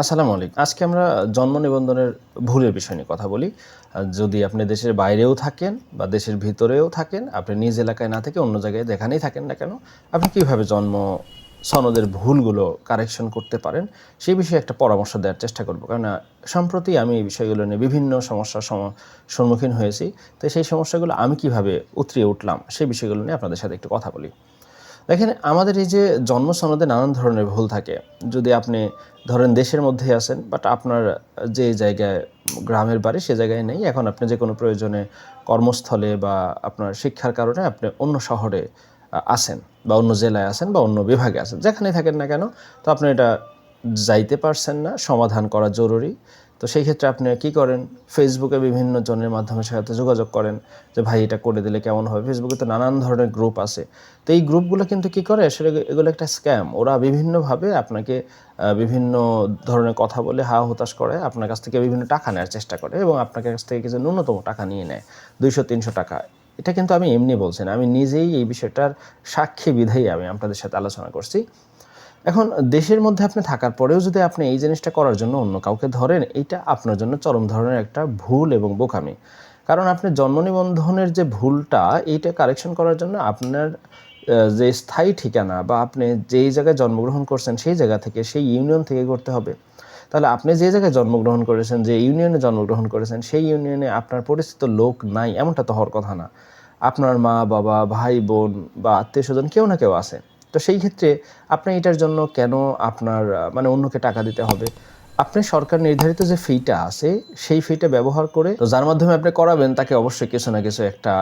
আসসালামু আলাইকুম। আজকে আমরা জন্ম নিবন্ধনের ভুলের বিষয় নিয়ে কথা বলি। যদি আপনি দেশের বাইরেও থাকেন বা দেশের ভিতরেও থাকেন, আপনি নিজ এলাকায় না থেকে অন্য জায়গায় যেখানেই থাকেন না কেন, আপনি কীভাবে জন্ম সনদের ভুলগুলো কারেকশন করতে পারেন, সেই বিষয়ে একটা পরামর্শ দেওয়ার চেষ্টা করব। কারণ সম্প্রতি আমি এই বিষয়গুলো নিয়ে বিভিন্ন সমস্যার সম্মুখীন হয়েছি। তো সেই সমস্যাগুলো আমি কীভাবে উতরিয়ে উঠলাম, সেই বিষয়গুলো নিয়ে আপনাদের সাথে একটু কথা বলি। দেখেন, আমাদের এই যে জন্ম সনদে নানান ধরনের ভুল থাকে। যদি আপনি ধরেন দেশের মধ্যে আছেন বাট আপনার যে জায়গায়, গ্রামের বাড়ি সে জায়গায় নেই, এখন আপনি যে কোনো প্রয়োজনে কর্মস্থলে বা আপনার শিক্ষার কারণে আপনি অন্য শহরে আছেন বা অন্য জেলায় আছেন বা অন্য বিভাগে আছেন যেখানে থাকেন না কেন, তো আপনি এটা যাইতে পারছেন না, সমাধান করা জরুরি। তো সেই ক্ষেত্রে আপনি কি করেন? ফেসবুকে বিভিন্ন জনের মাধ্যমে সাথে যোগাযোগ করেন যে, ভাই, এটা করে দিলে কেমন হবে? ফেসবুকে তো নানান ধরনের গ্রুপ আছে। তো এই গ্রুপগুলো কিন্তু কি করে? আসলে এগুলো একটা স্ক্যাম ওরা বিভিন্নভাবে আপনাকে বিভিন্ন ধরনের কথা বলে হা হতাশ করে, আপনার কাছ থেকে বিভিন্ন টাকা নেওয়ার চেষ্টা করে এবং আপনার কাছ থেকে কিছু ন্যূনতম টাকা নিয়ে নেয় দুইশো তিনশো টাকা। এটা কিন্তু আমি এমনি বলছি না। আমি নিজেই এই বিষয়টার সাক্ষী বিধাই আমি আপনাদের সাথে আলোচনা করছি। এখন দেশের মধ্যে আপনি থাকার পরেও যদি আপনি এই জিনিসটা করার জন্য অন্য কাউকে ধরেন, এইটা আপনার জন্য চরম ধরনের একটা ভুল এবং বোকামি। কারণ আপনি জন্ম নিবন্ধনের যে ভুলটা, এইটা কারেকশন করার জন্য আপনার যে স্থায়ী ঠিকানা বা আপনি যেই জায়গায় জন্মগ্রহণ করছেন, সেই জায়গা থেকে, সেই ইউনিয়ন থেকে করতে হবে। তাহলে আপনি যে জায়গায় জন্মগ্রহণ করেছেন, যে ইউনিয়নে জন্মগ্রহণ করেছেন, সেই ইউনিয়নে আপনার পরিচিত লোক নাই, এমনটা তো হওয়ার কথা না। আপনার মা, বাবা, ভাই, বোন বা আত্মীয় স্বজন কেউ না কেউ আছে। তো সেই ক্ষেত্রে আপনি এটার জন্য কেন আপনার মানে অন্যকে টাকা দিতে হবে? আপনি সরকার নির্ধারিত যে ফিটা আছে, সেই ফিটা ব্যবহার করে, তো যার মাধ্যমে আপনি করাবেন, তাকে অবশ্যই কিছু না কিছু একটা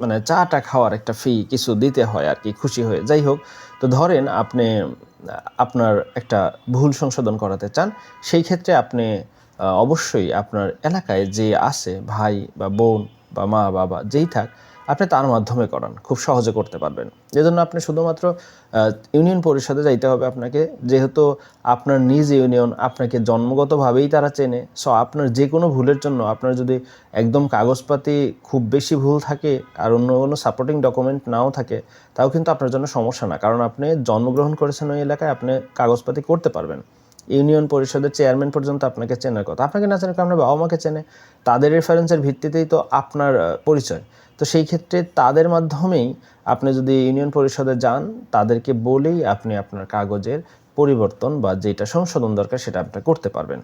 মানে চাটা খাওয়ার একটা ফি কিছু দিতে হয় আর কি, খুশি হয়ে। যাই হোক, তো ধরেন আপনি আপনার একটা ভুল সংশোধন করাতে চান, সেই ক্ষেত্রে আপনি অবশ্যই আপনার এলাকায় যে আছে, ভাই বা বোন বা মা, বাবা, যেই থাক আপনি তার মাধ্যমে করান, খুব সহজে করতে পারবেন। এজন্য আপনি শুধুমাত্র ইউনিয়ন পরিষদে যাইতে হবে আপনাকে, যেহেতু আপনার নিজ ইউনিয়ন আপনাকে জন্মগতভাবেই তারা চেনে সো আপনার যে কোনো ভুলের জন্য আপনার যদি একদম কাগজপাতি খুব বেশি ভুল থাকে আর অন্য কোনো সাপোর্টিং ডকুমেন্ট নাও থাকে, তাও কিন্তু আপনার জন্য সমস্যা না। কারণ আপনি জন্মগ্রহণ করেছেন ওই এলাকায়, আপনি কাগজপাতি করতে পারবেন। ইউনিয়ন পরিষদের চেয়ারম্যান পর্যন্ত আপনাকে চেনার কথা। আপনাকে না চেনার আপনার বাবা মাকে চেনে। তাদের রেফারেন্সের ভিত্তিতেই তো আপনার পরিচয়। তো সেই ক্ষেত্রে তাদের মাধ্যমেই আপনি যদি ইউনিয়ন পরিষদে যান, তাদেরকে বলেই আপনি আপনার কাগজের পরিবর্তন বা যেটা সংশোধন দরকার সেটা আপনি করতে পারবেন।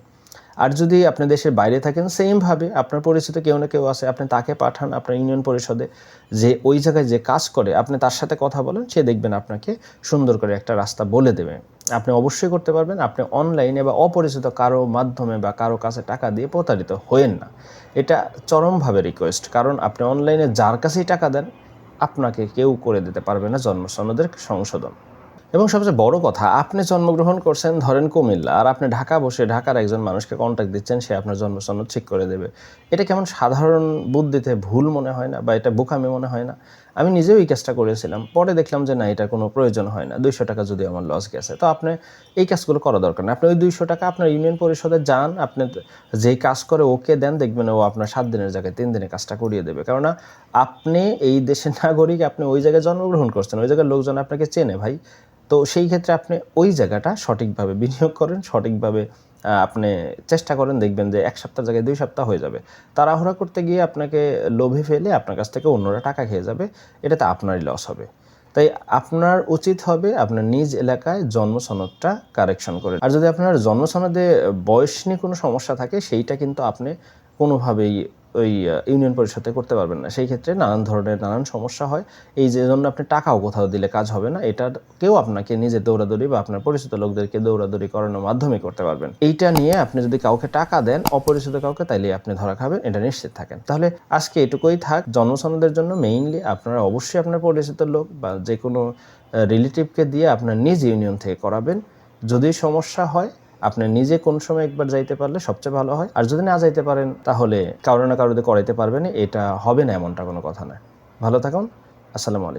আর যদি আপনি দেশের বাইরে থাকেন সেমভাবে আপনার পরিচিত কেউ না কেউ আছে, আপনি তাকে পাঠান আপনার ইউনিয়ন পরিষদে, যে ওই জায়গায় যে কাজ করে, আপনি তার সাথে কথা বলেন, সে দেখবেন আপনাকে সুন্দর করে একটা রাস্তা বলে দেবে। আপনি অবশ্যই করতে পারবেন, আপনি অনলাইনে বা অপরিচিত কারও মাধ্যমে বা কারও কাছে টাকা দিয়ে প্রতারিত হয়েন না। এটা চরমভাবে রিকোয়েস্ট কারণ আপনি অনলাইনে যার কাছেই টাকা দেন, আপনাকে কেউ করে দিতে পারবে না জন্ম সনদের সংশোধন। এবং সবচেয়ে বড় কথা, আপনি জন্মগ্রহণ করছেন ধরেন কুমিল্লা, আর আপনি ঢাকা বসে ঢাকার একজন মানুষকে কন্ট্যাক্ট দিচ্ছেন, সে আপনার জন্মসনদ ঠিক করে দেবে। এটা কেমন সাধারণ বুদ্ধিতে ভুল মনে হয় না? বা এটা বোকামি মনে হয় না? আমি নিজেও এই কাজটা করেছিলাম। পরে দেখলাম যে না, এটা কোনো প্রয়োজন হয় না। দুইশো টাকা যদি আমার লস গেছে। তো আপনি এই কাজগুলো করা দরকার না। আপনি ওই দুইশো টাকা আপনার ইউনিয়ন পরিষদে যান, আপনি যেই কাজ করে ওকে দেন, দেখবেন ও আপনার সাত দিনের জায়গায় তিন দিনে কাজটা করিয়ে দেবে। কেননা আপনি এই দেশের নাগরিক, আপনি ওই জায়গায় জন্মগ্রহণ করছেন, ওই জায়গার লোকজন আপনাকে চেনে ভাই। তো সেই ক্ষেত্রে আপনি ওই জায়গাটা সঠিকভাবে বিনিয়োগ করেন, সঠিকভাবে আপনি চেষ্টা করেন, দেখবেন যে এক সপ্তাহ জায়গায় দুই সপ্তাহ হয়ে যাবে। তাড়াহুড়া করতে গিয়ে আপনাকে লোভে ফেলে আপনার কাছ থেকে অন্যরা টাকা খেয়ে যাবে, এটাতে আপনারই লস হবে। তাই আপনার উচিত হবে আপনার নিজ এলাকায় জন্ম সনদটা কারেকশন করে। আর যদি আপনার জন্ম সনদে বয়স নিয়ে কোনো সমস্যা থাকে, সেইটা কিন্তু আপনি কোনোভাবেই ওই ইউনিয়ন পরিষদে করতে পারবেন না। সেই ক্ষেত্রে নানান ধরনের নানান সমস্যা হয়। এই যে জন্য আপনি টাকাও কোথাও দিলে কাজ হবে না। এটা কেউ আপনাকে নিজে দৌড়াদৌড়ি বা আপনার পরিচিত লোকদেরকে দৌড়াদৌড়ি করানোর মাধ্যমে করতে পারবেন। এইটা নিয়ে আপনি যদি কাউকে টাকা দেন, অপরিচিত কাউকে, তাইলে আপনি ধরা খাবেন। এটা নিশ্চিত থাকেন। তাহলে আজকে এটুকুই থাক। জন্মসনদের জন্য মেইনলি আপনারা অবশ্যই আপনার পরিচিত লোক বা যে কোনো রিলেটিভকে দিয়ে আপনার নিজ ইউনিয়ন থেকে করাবেন। যদি সমস্যা হয় আপনি নিজে কোন সময় একবার যাইতে পারলে সবচেয়ে ভালো হয়। আর যদি না যাইতে পারেন, তাহলে কারও না কারোতে করাইতে পারবেন এটা হবে না এমনটা কোনো কথা না ভালো থাকুন। আসসালামু আলাইকুম।